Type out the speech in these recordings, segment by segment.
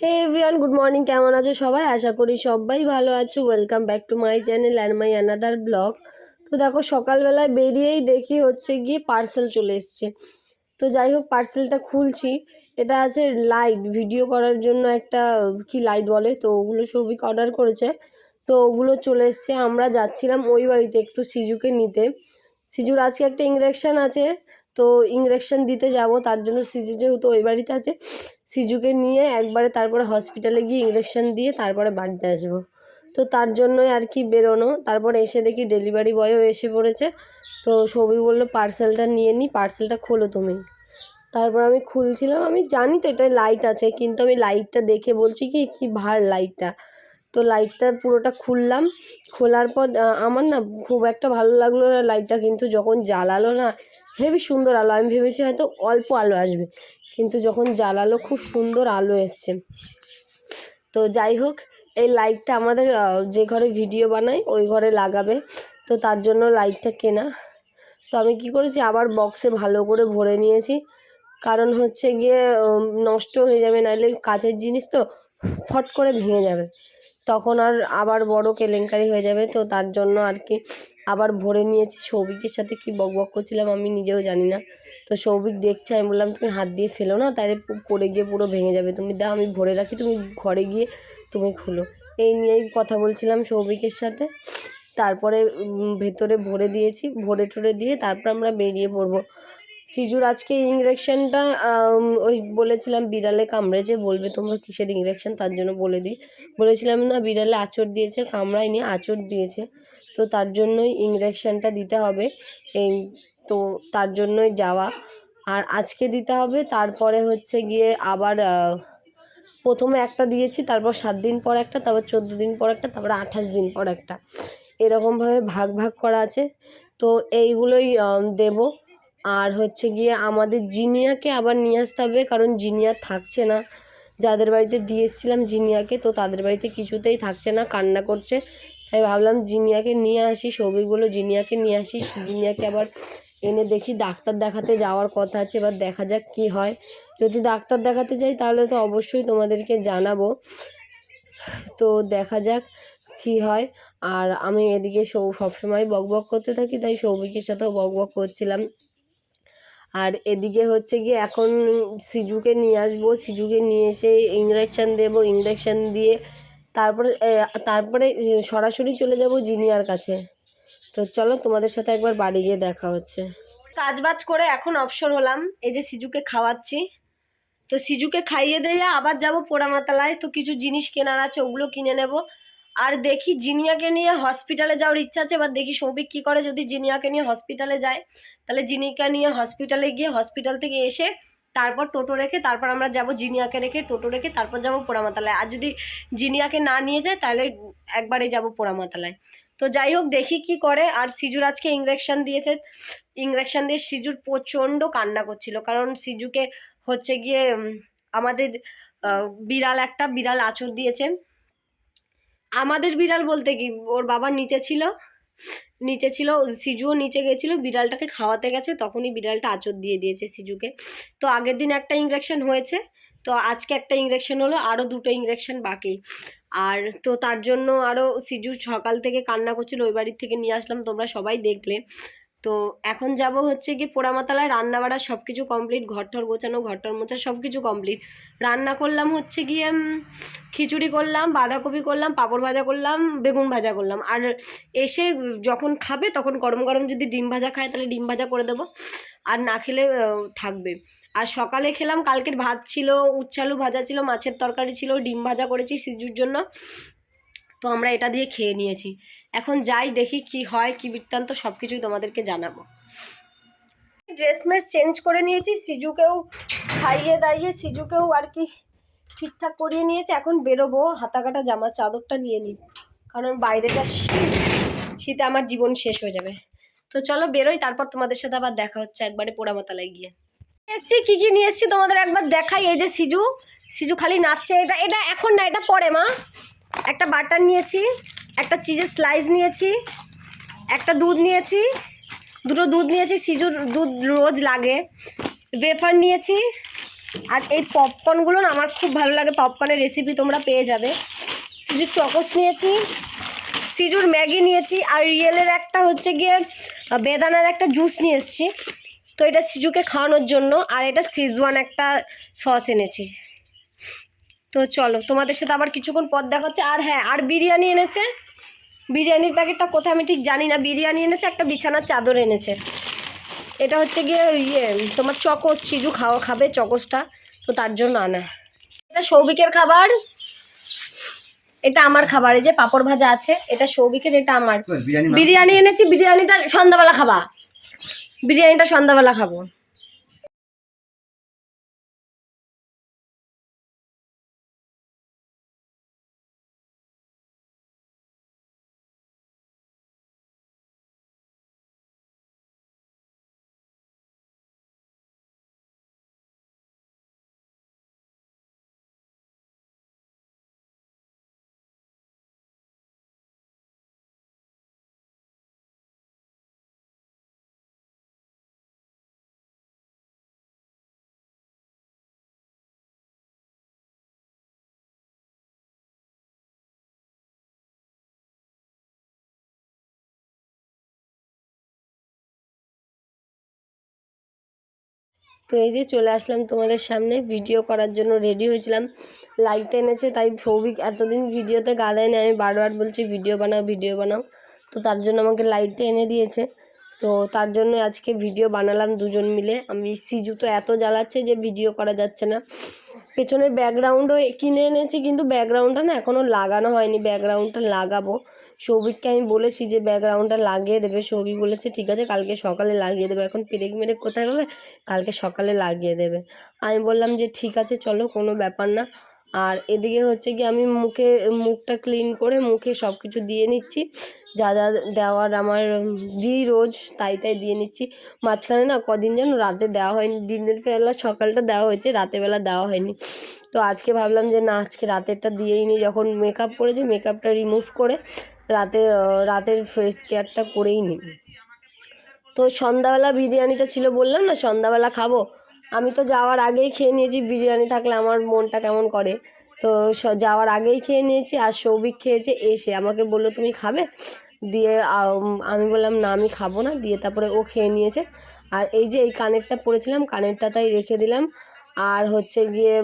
হে everyone good morning কেমন আছো সবাই? আশা করি সবাই ভালো আছো। Welcome back to my channel and my another blog তো দেখো, সকালবেলায় বেরিয়েই দেখি হচ্ছে গিয়ে পার্সেল চলে এসছে। তো যাই হোক পার্সেলটা খুলছি। এটা আছে লাইট ভিডিও করার জন্য একটা, কি লাইট বলে? তো ওগুলো সবিক অর্ডার করেছে। তো ওগুলো চলে এসছে। আমরা যাচ্ছিলাম ওই বাড়িতে একটু সিজুকে নিতে। সিজুর আজকে একটা ইঞ্জেকশান আছে। তো ইঞ্জেকশন দিতে যাব, তার জন্য সিজু যেহেতু ওই বাড়িতে আছে, সিজুকে নিয়ে একবারে তারপরে হসপিটালে গিয়ে ইঞ্জেকশন দিয়ে তারপরে বাড়িতে আসব। তো তার জন্যই আর কি বেরোনো, তারপরে এসে দেখি ডেলিভারি বয়ও এসে পড়েছে। তো সবই বলল পার্সেলটা নিয়ে নিই পার্সেলটা খোলো তুমি। তারপর আমি খুলছিলাম, আমি জানি তো এটা লাইট আছে, কিন্তু আমি লাইটটা দেখে বলছি কি কি ভার লাইটটা তো লাইটটা পুরোটা খুললাম। খোলার পর আমার না খুব একটা ভালো লাগল না লাইটটা কিন্তু যখন জ্বালালো না, হেবি সুন্দর আলো। আমি ভেবেছি হয়তো অল্প আলো আসবে, কিন্তু যখন জ্বালালো, খুব সুন্দর আলো এসছে। তো যাই হোক, এই লাইটটা আমাদের যে ঘরে ভিডিও বানাই ওই ঘরে লাগাবে। তো তার জন্য লাইটটা কেনা। তো আমি কি করেছি, আবার বক্সে ভালো করে ভরে নিয়েছি। কারণ হচ্ছে গিয়ে নষ্ট হয়ে যাবে, নাহলে কাচের জিনিস তো ফট করে ভেঙে যাবে। তখন আর আবার বড় কেলেঙ্কারি হয়ে যাবে, তো তার জন্য আর কি আবার ভরে নিয়েছি। সৌভিকের সাথে কি বক বক করছিলাম আমি নিজেও জানি না। তো সৌভিক দেখছে, আমি বললাম, তুমি হাত দিয়ে ফেলো না, তাহলে পড়ে গিয়ে পুরো ভেঙে যাবে। তুমি দাও, আমি ভরে রাখি, তুমি ঘরে গিয়ে তুমি খুলো। এই নিয়েই কথা বলছিলাম সৌভিকের সাথে। তারপরে ভেতরে ভরে দিয়েছি, ভরে টরে দিয়ে তারপর আমরা বেরিয়ে পড়ব। সিজুর, আজকে ইঞ্জেকশনটা ওই বলেছিলাম বিড়ালে কামড়েছে, বলবে তোমরা কিসের ইঞ্জেকশন তার জন্য বলে দিই। বলেছিলাম না, বিড়ালে আঁচড় দিয়েছে, কামড়ায়নি, আঁচড় দিয়েছে। তো তার জন্যই ইঞ্জেকশনটা দিতে হবে। এই, তো তার জন্যই যাওয়া। আর আজকে দিতে হবে, তারপরে হচ্ছে গিয়ে আবার প্রথমে একটা দিয়েছি, তারপর সাত দিন পর একটা, তারপর চোদ্দ দিন পর একটা, তারপর আঠাশ দিন পর একটা। এরকমভাবে ভাগ ভাগ করা আছে। তো এইগুলোই দেবো। আর হচ্ছে গিয়ে আমাদের জিনিয়াকে আবার নিয়ে আসতে হবে, কারণ জিনিয়া থাকছে না। যাদের বাড়িতে দিয়ে এসেছিলাম জিনিয়াকে, তো তাদের বাড়িতে কিছুতেই থাকছে না, কান্না করছে। তাই ভাবলাম জিনিয়াকে নিয়ে আসি ছবিগুলো জিনিয়াকে নিয়ে আসি জিনিয়াকে আবার এনে দেখি ডাক্তার দেখাতে যাওয়ার কথা আছে, এবার দেখা যাক কি হয়। যদি ডাক্তার দেখাতে যাই, তাহলে তো অবশ্যই তোমাদেরকে জানাব। তো দেখা যাক কি হয়। আর আমি এদিকে সৌ, সবসময় বক বক করতে থাকি, তাই সৌভিকের সাথেও বক বক করছিলাম। আর এদিকে হচ্ছে গিয়ে এখন সিজুকে নিয়ে আসব। সিজুকে নিয়ে এসে ইঞ্জেকশান দেবো ইঞ্জেকশান দিয়ে তারপরে তারপরে সরাসরি চলে যাব জিনিয়ার কাছে। তো চলো তোমাদের সাথে একবার বাড়ি গিয়ে দেখা হচ্ছে। কাজ বাজ করে এখন অবসর হলাম। এই যে সিজুকে খাওয়াচ্ছি। তো সিজুকে খাইয়ে দিয়ে আবার যাব পোড়ামাতালায়। তো কিছু জিনিস কেনার আছে ওগুলো কিনে নেব। আর দেখি জিনিয়াকে নিয়ে হসপিটালে যাওয়ার ইচ্ছা আছে এবার দেখি সৌভিক কী করে যদি জিনিয়াকে নিয়ে হসপিটালে যায়, তাহলে জিনিকা নিয়ে হসপিটালে গিয়ে হসপিটাল থেকে এসে তারপর টোটো রেখে তারপর আমরা যাব জিনিয়াকে রেখে, টোটো রেখে তারপর যাব পোড়ামাতালায়। আর যদি জিনিয়াকে না নিয়ে যায়, তাহলে একবারে যাব পোড়ামাতালায়। তো যাই হোক, দেখি কি করে। আর সিজুর আজকে ইঞ্জেকশন দিয়েছে। ইঞ্জেকশন দিয়ে সিজুর প্রচণ্ড কান্না করছিল, কারণ সিজুকে হচ্ছে গিয়ে আমাদের বিড়াল একটা বিড়াল আঁচড় দিয়েছে। আমাদের বিড়াল বলতে কি, ওর বাবার নিচে ছিল নিচে ছিল, সিজুও নিচে গেছিল, বিড়ালটাকে খাওয়াতে গেছে, তখনই বিড়ালটা আঁচড় দিয়ে দিয়েছে সিজুকে। তো আগের দিন একটা ইঞ্জেকশন হয়েছে, তো আজকে একটা ইঞ্জেকশন হলো আরও দুটো ইঞ্জেকশন বাকি। আর তো তার জন্য আরও সিজু সকাল থেকে কান্না করছিল, ওই বাড়ির থেকে নিয়ে আসলাম, তোমরা সবাই দেখলে। তো এখন যাব হচ্ছে গিয়ে পোড়ামাতালায় রান্না বাড়া সব কিছু কমপ্লিট ঘরটর গোছানো ঘরটর মোছা সব কিছু কমপ্লিট রান্না করলাম হচ্ছে গিয়ে খিচুড়ি করলাম, বাঁধাকপি করলাম, পাঁপড় ভাজা করলাম, বেগুন ভাজা করলাম। আর এসে যখন খাবে তখন গরম গরম যদি ডিম ভাজা খায় তাহলে ডিম ভাজা করে দেবো। আর না খেলে থাকবে। আর সকালে খেলাম, কালকের ভাত ছিল, উচ্ছালু ভাজা ছিল, মাছের তরকারি ছিল, ডিম ভাজা করেছি সিজুর জন্য। তো আমরা এটা দিয়ে খেয়ে নিয়েছি। এখন যাই দেখি কি হয়, কি বৃত্তান্ত সব কিছুই তোমাদেরকে জানাব। ড্রেস মেস চেঞ্জ করে নিয়েছি, সিজুকেও খাইয়ে দাইয়ে, সিজুকেও আর কি ঠিকঠাক করিয়ে নিয়েছি, এখন বেরোবো হাতা কাটা জামা, চাদরটা নিয়ে নিই। কারণ বাইরেটা শীত, শীতে আমার জীবন শেষ হয়ে যাবে। তো চলো বেরোই, তারপর তোমাদের সাথে আবার দেখা হচ্ছে একবারে পোড়ামাতালায় গিয়ে। এসছি, কি কি নিয়ে এসছি তোমাদের একবার দেখাই, এই যে সিজু সিজু খালি নাচছে, এটা এটা এখন না, এটা পরে মা। একটা বাটার নিয়েছি একটা চিজের স্লাইস নিয়েছি, একটা দুধ নিয়েছি, দুটো দুধ নিয়েছি, সিজুর দুধ রোজ লাগে। ওয়েফার নিয়েছি, আর এই পপকর্নগুলো আমার খুব ভালো লাগে পপকর্নের রেসিপি তোমরা পেয়ে যাবে। সিজুর চকোস নিয়েছি, সিজুর ম্যাগি নিয়েছি, আর রিয়েলের একটা হচ্ছে গিয়ে বেদানার একটা জুস নিয়ে এসেছি। তো এটা সিজুকে খাওয়ানোর জন্য, আর এটা সিজওয়ান একটা সস এনেছি। তো চলো, তোমাদের সাথে আবার কিছুক্ষণ পর দেখা হচ্ছে আর হ্যাঁ আর বিরিয়ানি এনেছে। বিরিয়ানির প্যাকেটটা কোথায় আমি ঠিক জানি না। বিরিয়ানি এনেছে একটা বিছানার চাদর এনেছে। এটা হচ্ছে গিয়ে ইয়ে তোমার চকোস সিজু খাওয়া খাবে চকোসটা তো তার জন্য আনা। এটা সৌভিকের খাবার। এটা আমার খাবার এই যে পাপড় ভাজা আছে এটা সৌভিকের এটা আমার। বিরিয়ানি বিরিয়ানি এনেছি বিরিয়ানিটা সন্ধ্যাবেলা খাবা। বিরিয়ানিটা সন্ধ্যাবেলা খাব। তো এই যে চলে আসলাম তোমাদের সামনে ভিডিও করার জন্য রেডি হয়েছিলাম। লাইট এনেছে, তাই সৌভিক এতদিন ভিডিওতে গা দেয়নি। আমি বারবার বলছি ভিডিও বানাও ভিডিও বানাও। তো তার জন্য আমাকে লাইটটা এনে দিয়েছে। তো তার জন্য আজকে ভিডিও বানালাম দুজন মিলে। আমি, সিজু তো এত জ্বালাচ্ছে যে ভিডিও করা যাচ্ছে না। পেছনের ব্যাকগ্রাউন্ডও কিনে এনেছি, কিন্তু ব্যাকগ্রাউন্ডটা না এখনও লাগানো হয়নি। ব্যাকগ্রাউন্ডটা লাগাবো। সৌভিককে আমি বলেছি যে ব্যাকগ্রাউন্ডটা লাগিয়ে দেবে। সৌভিক বলেছে, ঠিক আছে, কালকে সকালে লাগিয়ে দেবে। এখন পেরেক মেরেক কোথায় হবে কালকে সকালে লাগিয়ে দেবে। আমি বললাম যে, ঠিক আছে, চলো, কোনো ব্যাপার না। আর এদিকে হচ্ছে কি, আমি মুখে, মুখটা ক্লিন করে মুখে সব কিছু দিয়ে নিচ্ছি। যা যা দেওয়ার আমার দিই রোজ, তাই তাই দিয়ে নিচ্ছি। মাঝখানে না কদিন যেন রাতে দেওয়া হয়নি, দিনের বেলা সকালটা দেওয়া হয়েছে রাতেবেলা দেওয়া হয়নি। তো আজকে ভাবলাম যে, না, আজকে রাতেরটা দিয়েই নি। যখন মেকআপ করেছে মেকআপটা রিমুভ করে রাতে রাতের ফ্রেশ কেয়ারটা করেই নিই তো সন্ধ্যাবেলা বিরিয়ানিটা ছিল বললাম না, সন্ধ্যাবেলা খাব। আমি তো যাওয়ার আগেই খেয়ে নিয়েছি, বিরিয়ানি থাকলে আমার মনটা কেমন করে? তো যাওয়ার আগেই খেয়ে নিয়েছি আর সৌভিক খেয়েছে, এসে আমাকে বলল, তুমি খাবে? দিয়ে আমি বললাম, না, আমি খাব না। দিয়ে তারপরে ও খেয়ে নিয়েছে। আর এই যে এই কানেরটা পরেছিলাম, কানেরটা তাই রেখে দিলাম। আর হচ্ছে গিয়ে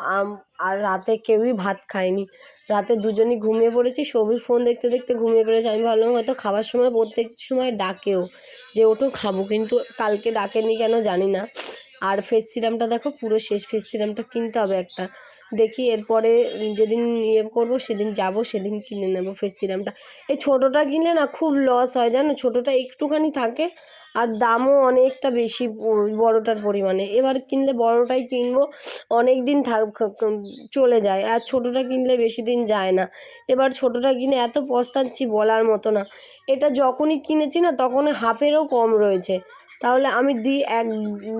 আম- আর রাতে কেউই ভাত খায়নি। রাতে দুজনই ঘুমিয়ে পড়েছি সবই ফোন দেখতে দেখতে ঘুমিয়ে পড়েছে। আমি ভাবলাম হয়তো খাবার সময়, প্রত্যেক সময় ডাকেও, যে ওটাও খাব, কিন্তু কালকে ডাকেনি কেন জানি না। আর ফেস সিরামটা দেখো, পুরো শেষ ফেস সিরামটা কিনতে হবে একটা। দেখি এরপরে যেদিন ইয়ে করব, সেদিন যাব, সেদিন কিনে নেব ফেস সিরামটা এই ছোটোটা কিনলে না খুব লস হয়, জানো? ছোটোটা একটুখানি থাকে, আর দামও অনেকটা বেশি বড়টার পরিমাণে। এবার কিনলে বড়টাই কিনবো অনেক দিন থাক চলে যায়, আর ছোটোটা কিনলে বেশি দিন যায় না। এবার ছোটোটা কিনে এত পস্তাচ্ছি বলার মতো না। এটা যখনই কিনেছি না তখন হাফেরও কম রয়েছে। তাহলে আমি দিই এক,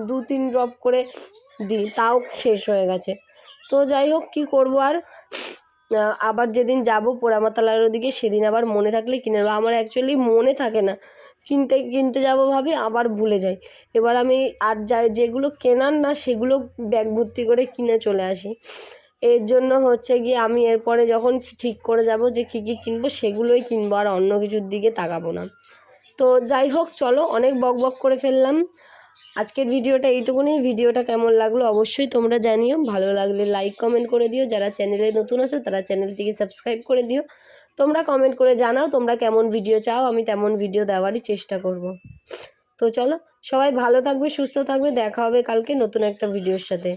দু, তিন ড্রপ করে দিই, তাও শেষ হয়ে গেছে। তো যাই হোক, কী করব আর? আবার যেদিন যাব পোড়ামাতালার ওদিকে, সেদিন আবার মনে থাকলে কিনে নেব। আমার অ্যাকচুয়ালি মনে থাকে না। কিনতে কিনতে যাব ভাবি, আবার ভুলে যাই। এবার আমি আর যাই, যেগুলো কেনার না, সেগুলো ব্যাগ ভর্তি করে কিনে চলে আসি। এর জন্য হচ্ছে গিয়ে আমি এরপরে যখন ঠিক করে যাব যে কী কী কিনবো, সেগুলোই কিনবো। আর অন্য কিছুর দিকে তাকাবো না। তো যাই হোক, চলো অনেক বক বক করে ফেললাম। আজকের ভিডিওটা এইটুকুনি। ভিডিওটা কেমন লাগল অবশ্যই তোমরা জানিও। ভালো লাগলে লাইক কমেন্ট করে দিও। যারা চ্যানেলে নতুন আছো, তারা চ্যানেলটিকে সাবস্ক্রাইব করে দিও। তোমরা কমেন্ট করে জানাও তোমরা কেমন ভিডিও চাও। আমি তেমন ভিডিও দেওয়ারই চেষ্টা করব। তো চলো, সবাই ভালো থাকবে, সুস্থ থাকবে। দেখা হবে কালকে নতুন একটা ভিডিওর সাথে।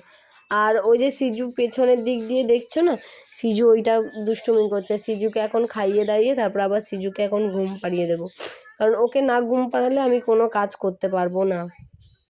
আর ওই যে সিজু পেছনের দিক দিয়ে দেখছ না? সিজু ওইটা দুষ্টুমি করছে। সিজুকে এখন খাইয়ে দাইয়ে, তারপর আবার সিজুকে এখন ঘুম পাড়িয়ে দেবো। কারণ ওকে না ঘুম পাড়ালে আমি কোনো কাজ করতে পারব না।